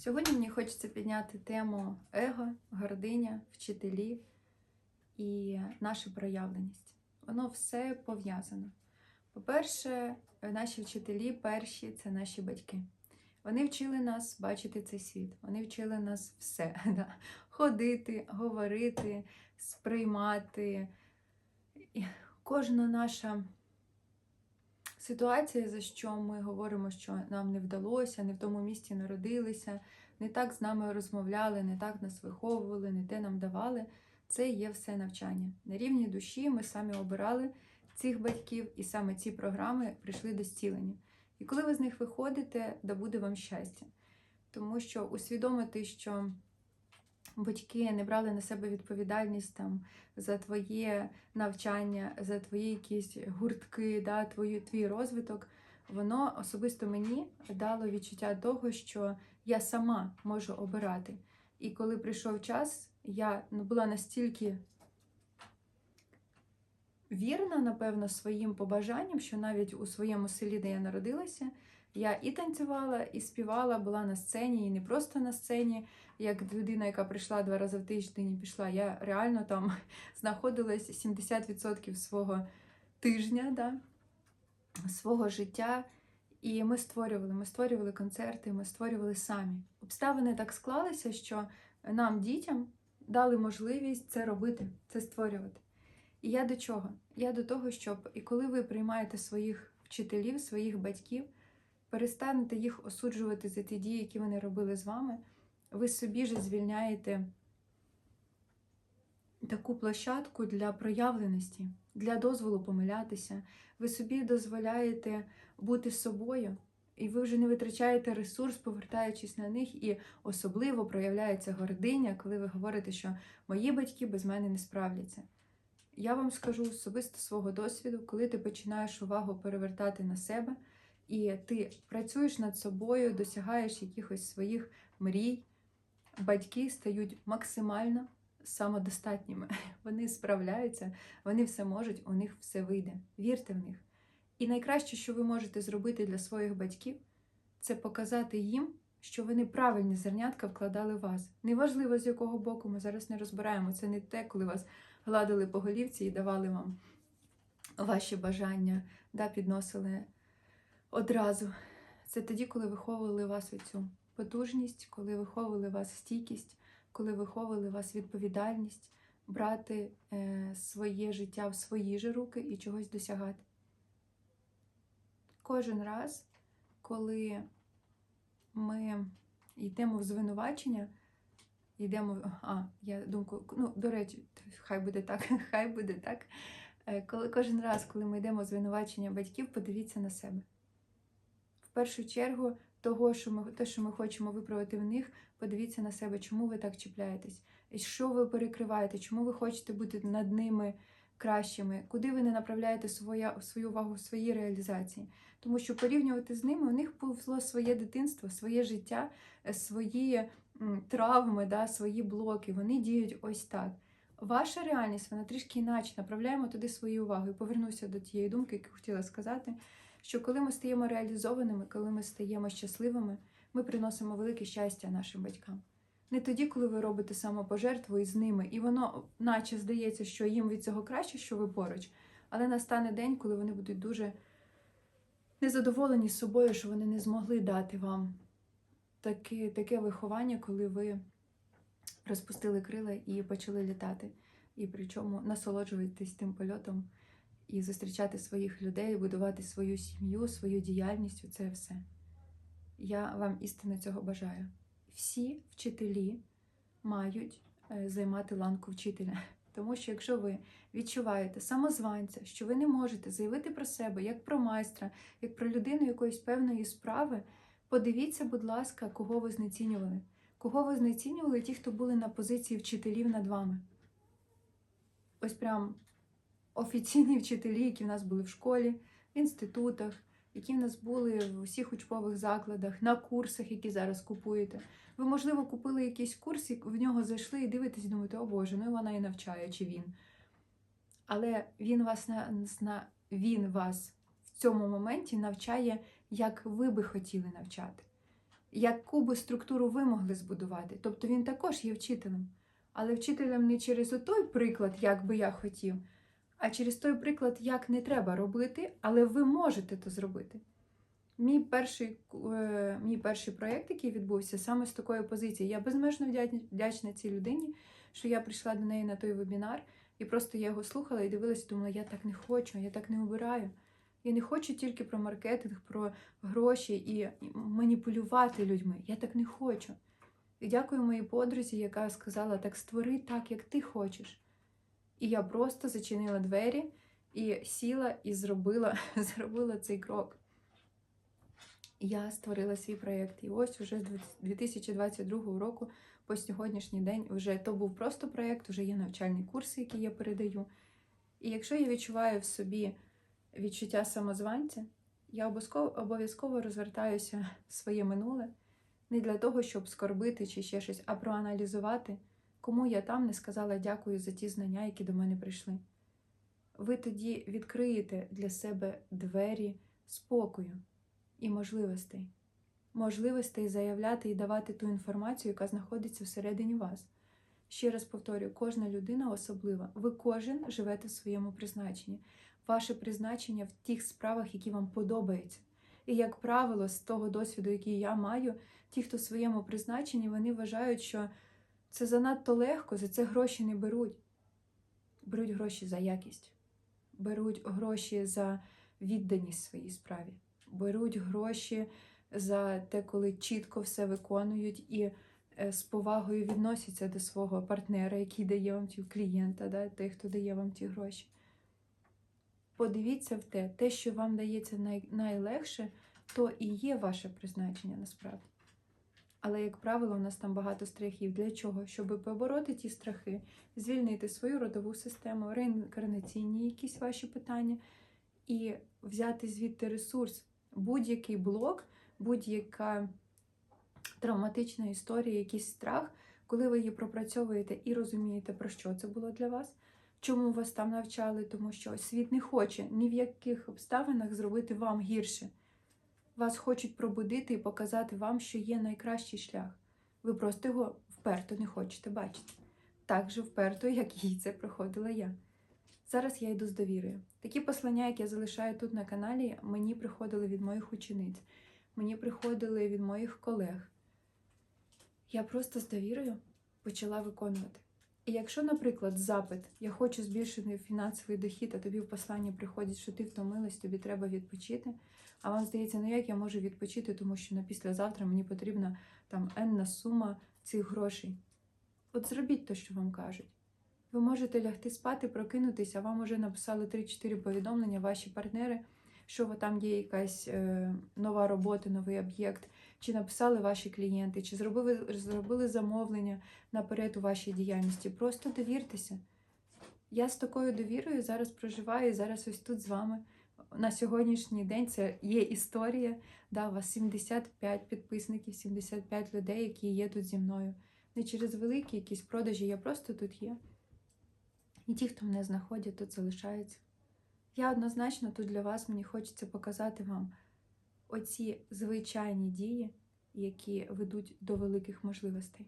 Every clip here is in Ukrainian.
Сьогодні мені хочеться підняти тему его, гординя, вчителі і наша проявленість. Воно все пов'язано. По-перше, наші вчителі перші це наші батьки. Вони вчили нас бачити цей світ. Вони вчили нас все: да? ходити, говорити, сприймати. Кожна наша ситуація, за що ми говоримо, що нам не вдалося, не в тому місці народилися, не так з нами розмовляли, не так нас виховували, не те нам давали. Це є все навчання. На рівні душі ми самі обирали цих батьків, і саме ці програми прийшли до зцілення. І коли ви з них виходите, да буде вам щастя. Тому що усвідомити, що батьки не брали на себе відповідальність там за твоє навчання, за твої якісь гуртки, да, твою, твій розвиток, воно особисто мені дало відчуття того, що я сама можу обирати. І коли прийшов час, я ну, була настільки вірна, напевно, своїм побажанням, що навіть у своєму селі, де я народилася, я і танцювала, і співала, була на сцені, і не просто на сцені, як людина, яка прийшла два рази в тиждень і пішла. Я реально там знаходилась 70% свого тижня, да, свого життя. І ми створювали, ми створювали концерти, ми створювали самі. Обставини так склалися, що нам, дітям, дали можливість це робити, це створювати. І я до чого? Я до того, щоб і коли ви приймаєте своїх вчителів, своїх батьків, перестанете їх осуджувати за ті дії, які вони робили з вами, ви собі ж звільняєте таку площадку для проявленості, для дозволу помилятися. Ви собі дозволяєте бути собою, і ви вже не витрачаєте ресурс, повертаючись на них, і особливо проявляється гординя, коли ви говорите, що мої батьки без мене не справляться. Я вам скажу особисто свого досвіду, коли ти починаєш увагу перевертати на себе, і ти працюєш над собою, досягаєш якихось своїх мрій, батьки стають максимально самодостатніми. Вони справляються, вони все можуть, у них все вийде. Вірте в них. І найкраще, що ви можете зробити для своїх батьків, це показати їм, що вони правильні зернятка вкладали в вас. Неважливо, з якого боку ми зараз не розбираємо. Це не те, коли вас гладили по голівці і давали вам ваші бажання, да, підносили одразу. Це тоді, коли виховували вас оцю потужність, коли виховували вас стійкість, коли виховували вас відповідальність, брати е, своє життя в свої ж руки і чогось досягати. Кожен раз, коли ми йдемо в звинувачення, йдемо в. А, я думку, ну, до речі, хай буде так, хай буде так. Е, Коли кожен раз, коли ми йдемо в звинувачення батьків, подивіться на себе. В першу чергу, того, що ми, те, що ми хочемо виправити в них, подивіться на себе, чому ви так чіпляєтесь, і що ви перекриваєте, чому ви хочете бути над ними кращими, куди ви не направляєте своя, свою увагу в своїй реалізації. Тому що порівнювати з ними у них було своє дитинство, своє життя, е, свої травми, да, свої блоки. Вони діють ось так. Ваша реальність, вона трішки інакше. Направляємо туди свою увагу. І повернуся до тієї думки, яку хотіла сказати, що коли ми стаємо реалізованими, коли ми стаємо щасливими, ми приносимо велике щастя нашим батькам. Не тоді, коли ви робите самопожертву із ними, і воно, наче здається, що їм від цього краще, що ви поруч, але настане день, коли вони будуть дуже незадоволені з собою, що вони не змогли дати вам таке, таке виховання, коли ви розпустили крила і почали літати. І причому насолоджуватись тим польотом і зустрічати своїх людей, будувати свою сім'ю, свою діяльність це все. Я вам істинно цього бажаю. Всі вчителі мають е, займати ланку вчителя. Тому що якщо ви відчуваєте самозванця, що ви не можете заявити про себе як про майстра, як про людину якоїсь певної справи, подивіться, будь ласка, кого ви знецінювали. Кого ви знецінювали ті, хто були на позиції вчителів над вами. Ось прям офіційні вчителі, які в нас були в школі, в інститутах, які в нас були в усіх учбових закладах, на курсах, які зараз купуєте. Ви, можливо, купили якийсь курс, і в нього зайшли і дивитесь, і думаєте, о Боже, ну і вона і навчає, чи він. Але він вас на, він вас в цьому моменті навчає, як ви би хотіли навчати. яку би структуру ви могли збудувати. Тобто він також є вчителем. Але вчителем не через той приклад, як би я хотів, а через той приклад, як не треба робити, але ви можете то зробити. Мій перший, е, мій перший проєкт, який відбувся саме з такої позиції, я безмежно вдячна цій людині, що я прийшла до неї на той вебінар, і просто я його слухала і дивилася, думала, я так не хочу, я так не обираю. Я не хочу тільки про маркетинг, про гроші і маніпулювати людьми. Я так не хочу. І дякую моїй подрузі, яка сказала: так створи так, як ти хочеш. І я просто зачинила двері і сіла і зробила, зробила цей крок. Я створила свій проєкт. І ось уже з 2022 року по сьогоднішній день вже то був просто проєкт, вже є навчальні курси, які я передаю. І якщо я відчуваю в собі відчуття самозванця, я обов'язково розвертаюся в своє минуле не для того, щоб скорбити чи ще щось, а проаналізувати, кому я там не сказала дякую за ті знання, які до мене прийшли. Ви тоді відкриєте для себе двері спокою і можливостей. Можливостей заявляти і давати ту інформацію, яка знаходиться всередині вас. Ще раз повторюю, кожна людина особлива. Ви кожен живете в своєму призначенні. Ваше призначення в тих справах, які вам подобаються. І, як правило, з того досвіду, який я маю, ті, хто в своєму призначенні, вони вважають, що це занадто легко, за це гроші не беруть. Беруть гроші за якість, беруть гроші за відданість своїй справі, беруть гроші за те, коли чітко все виконують і е, з повагою відносяться до свого партнера, який дає вам ті клієнта, да, той, хто дає вам ті гроші. Подивіться в те, те, що вам дається най, найлегше, то і є ваше призначення насправді. Але, як правило, у нас там багато страхів. Для чого? Щоб побороти ті страхи, звільнити свою родову систему, реінкарнаційні якісь ваші питання, і взяти звідти ресурс, будь-який блок, будь-яка травматична історія, якийсь страх, коли ви її пропрацьовуєте і розумієте, про що це було для вас, чому вас там навчали, тому що світ не хоче ні в яких обставинах зробити вам гірше. Вас хочуть пробудити і показати вам, що є найкращий шлях. Ви просто його вперто не хочете бачити. Так же вперто, як і це проходила я. Зараз я йду з довірою. Такі послання, які я залишаю тут на каналі, мені приходили від моїх учениць, мені приходили від моїх колег. Я просто з довірою почала виконувати. І якщо, наприклад, запит, я хочу збільшити фінансовий дохід, а тобі в посланні приходить, що ти втомилась, тобі треба відпочити. А вам здається, ну як я можу відпочити, тому що на післязавтра мені потрібна там енна сума цих грошей. От зробіть те, що вам кажуть. Ви можете лягти спати, прокинутися, а вам вже написали 3-4 повідомлення, ваші партнери, що там є якась е, нова робота, новий об'єкт, чи написали ваші клієнти, чи зробили, зробили замовлення наперед у вашій діяльності. Просто довіртеся. Я з такою довірою зараз проживаю і зараз ось тут з вами. На сьогоднішній день це є історія. Да, у вас 75 підписників, 75 людей, які є тут зі мною. Не через великі якісь продажі, я просто тут є. І ті, хто мене знаходять, тут залишаються. Я однозначно тут для вас, мені хочеться показати вам оці звичайні дії, які ведуть до великих можливостей.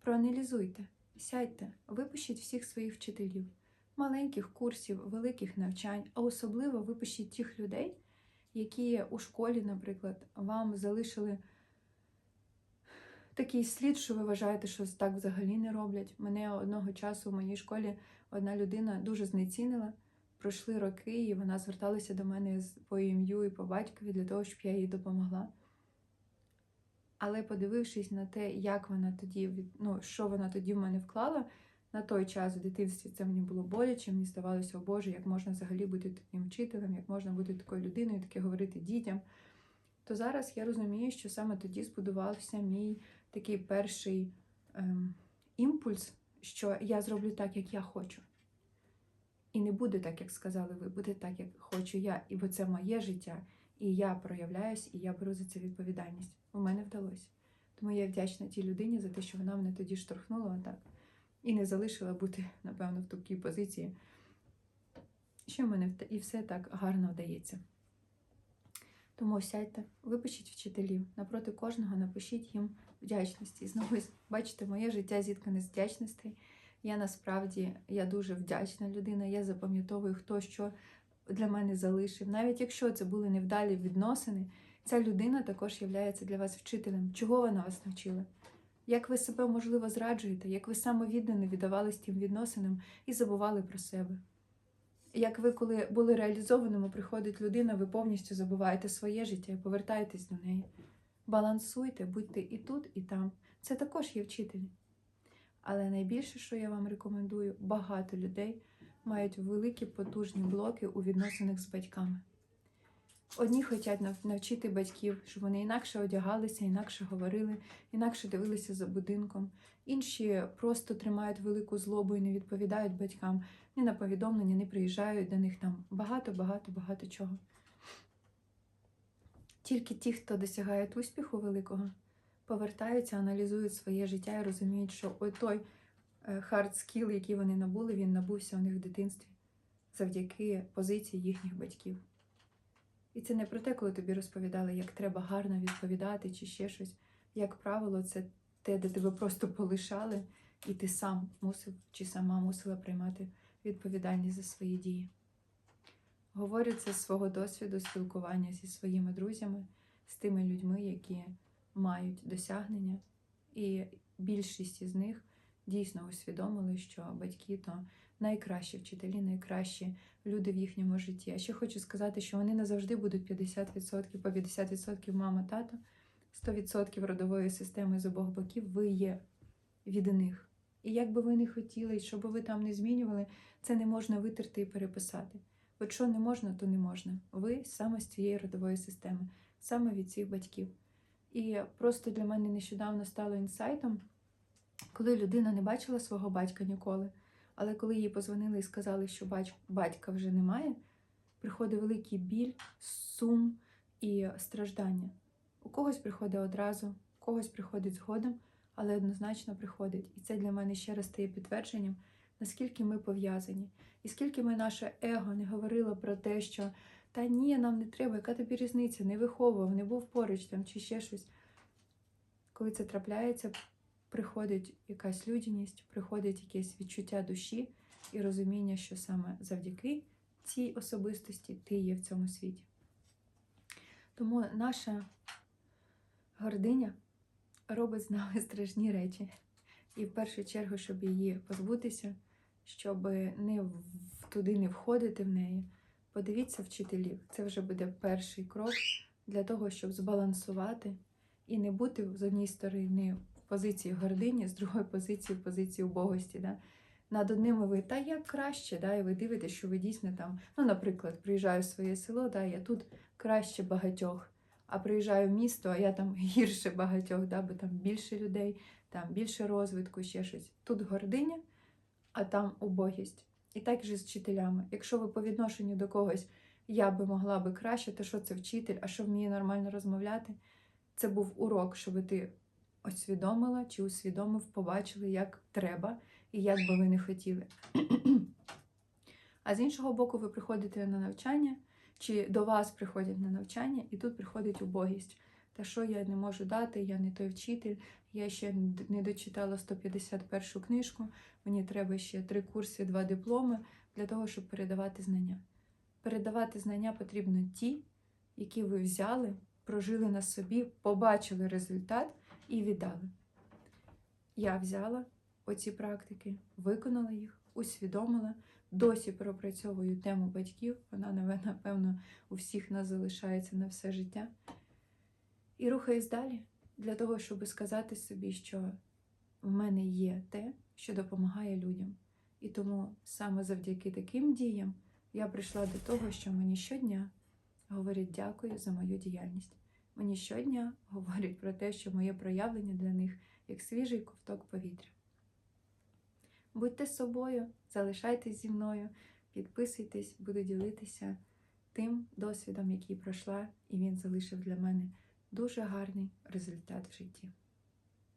Проаналізуйте, сядьте, випишіть всіх своїх вчителів, маленьких курсів, великих навчань, а особливо випишіть тих людей, які у школі, наприклад, вам залишили такий слід, що ви вважаєте, що так взагалі не роблять. Мене одного часу в моїй школі одна людина дуже знецінила. Пройшли роки, і вона зверталася до мене по ім'ю і по батькові для того, щоб я їй допомогла. Але подивившись на те, як вона тоді ну, що вона тоді в мене вклала, на той час в дитинстві це мені було боляче, мені здавалося, о Боже, як можна взагалі бути таким вчителем, як можна бути такою людиною, таке говорити дітям. То зараз я розумію, що саме тоді збудувався мій такий перший ем, імпульс, що я зроблю так, як я хочу. І не буде так, як сказали ви, буде так, як хочу я, і бо це моє життя, і я проявляюсь, і я беру за це відповідальність. У мене вдалося. Тому я вдячна тій людині за те, що вона мене тоді штовхнула так і не залишила бути, напевно, в такій позиції, що в мене і все так гарно вдається. Тому сядьте, випишіть вчителів, напроти кожного напишіть їм вдячності. І знову бачите, моє життя зіткане з вдячностей. Я насправді я дуже вдячна людина. Я запам'ятовую, хто що для мене залишив. Навіть якщо це були невдалі відносини, ця людина також є для вас вчителем. Чого вона вас навчила? Як ви себе, можливо, зраджуєте, як ви самовіддано віддавались тим відносинам і забували про себе. Як ви, коли були реалізованими, приходить людина, ви повністю забуваєте своє життя і повертаєтесь до неї. Балансуйте, будьте і тут, і там. Це також є вчителі. Але найбільше, що я вам рекомендую, багато людей мають великі потужні блоки у відносинах з батьками. Одні хочуть навчити батьків, щоб вони інакше одягалися, інакше говорили, інакше дивилися за будинком. Інші просто тримають велику злобу і не відповідають батькам ні на повідомлення, не приїжджають до них там багато-багато-багато чого. Тільки ті, хто досягає успіху великого, повертаються, аналізують своє життя і розуміють, що ой той хард скіл, який вони набули, він набувся у них в дитинстві завдяки позиції їхніх батьків. І це не про те, коли тобі розповідали, як треба гарно відповідати чи ще щось. Як правило, це те, де тебе просто полишали, і ти сам мусив чи сама мусила приймати відповідальність за свої дії. Говорю це з свого досвіду спілкування зі своїми друзями, з тими людьми, які мають досягнення, і більшість із них дійсно усвідомили, що батьки то найкращі вчителі, найкращі люди в їхньому житті. А ще хочу сказати, що вони не завжди будуть 50%, по 50% мама, тато, 100% родової системи з обох боків, ви є від них. І як би ви не хотіли, що би ви там не змінювали, це не можна витерти і переписати. От що не можна, то не можна. Ви саме з цієї родової системи, саме від цих батьків. І просто для мене нещодавно стало інсайтом, коли людина не бачила свого батька ніколи, але коли їй позвонили і сказали, що батька вже немає, приходить великий біль, сум і страждання. У когось приходить одразу, у когось приходить згодом, але однозначно приходить. І це для мене ще раз стає підтвердженням, наскільки ми пов'язані, і скільки ми наше его не говорило про те, що та ні, нам не треба, яка тобі різниця, не виховував, не був поруч там чи ще щось. Коли це трапляється, приходить якась людяність, приходить якесь відчуття душі і розуміння, що саме завдяки цій особистості ти є в цьому світі. Тому наша гординя робить з нами страшні речі. І в першу чергу, щоб її позбутися, щоб не туди не входити в неї, подивіться вчителів. Це вже буде перший крок для того, щоб збалансувати і не бути з однієї сторони в позиції гордині, з другої позиції в позиції убогості. Да? Над одними ви та як краще, да, і ви дивитесь, що ви дійсно там, ну, наприклад, приїжджаю в своє село, да, я тут краще багатьох, а приїжджаю в місто, а я там гірше багатьох, да, бо там більше людей, там більше розвитку, ще щось. Тут гординя, а там убогість. І так же з вчителями. Якщо ви по відношенню до когось я би могла би краще, то що це вчитель, а що вміє нормально розмовляти? Це був урок, щоб ти усвідомила чи усвідомив, побачили, як треба і як би ви не хотіли. А з іншого боку, ви приходите на навчання, чи до вас приходять на навчання, і тут приходить убогість. Та що я не можу дати, я не той вчитель, я ще не дочитала 151 книжку, мені треба ще три курси, два дипломи для того, щоб передавати знання. Передавати знання потрібно ті, які ви взяли, прожили на собі, побачили результат і віддали. Я взяла оці практики, виконала їх, усвідомила, досі пропрацьовую тему батьків, вона, напевно, у всіх нас залишається на все життя. І рухаюсь далі для того, щоб сказати собі, що в мене є те, що допомагає людям. І тому саме завдяки таким діям я прийшла до того, що мені щодня говорять дякую за мою діяльність. Мені щодня говорять про те, що моє проявлення для них як свіжий ковток повітря. Будьте собою, залишайтесь зі мною, підписуйтесь, буду ділитися тим досвідом, який пройшла, і він залишив для мене дуже гарний результат в житті.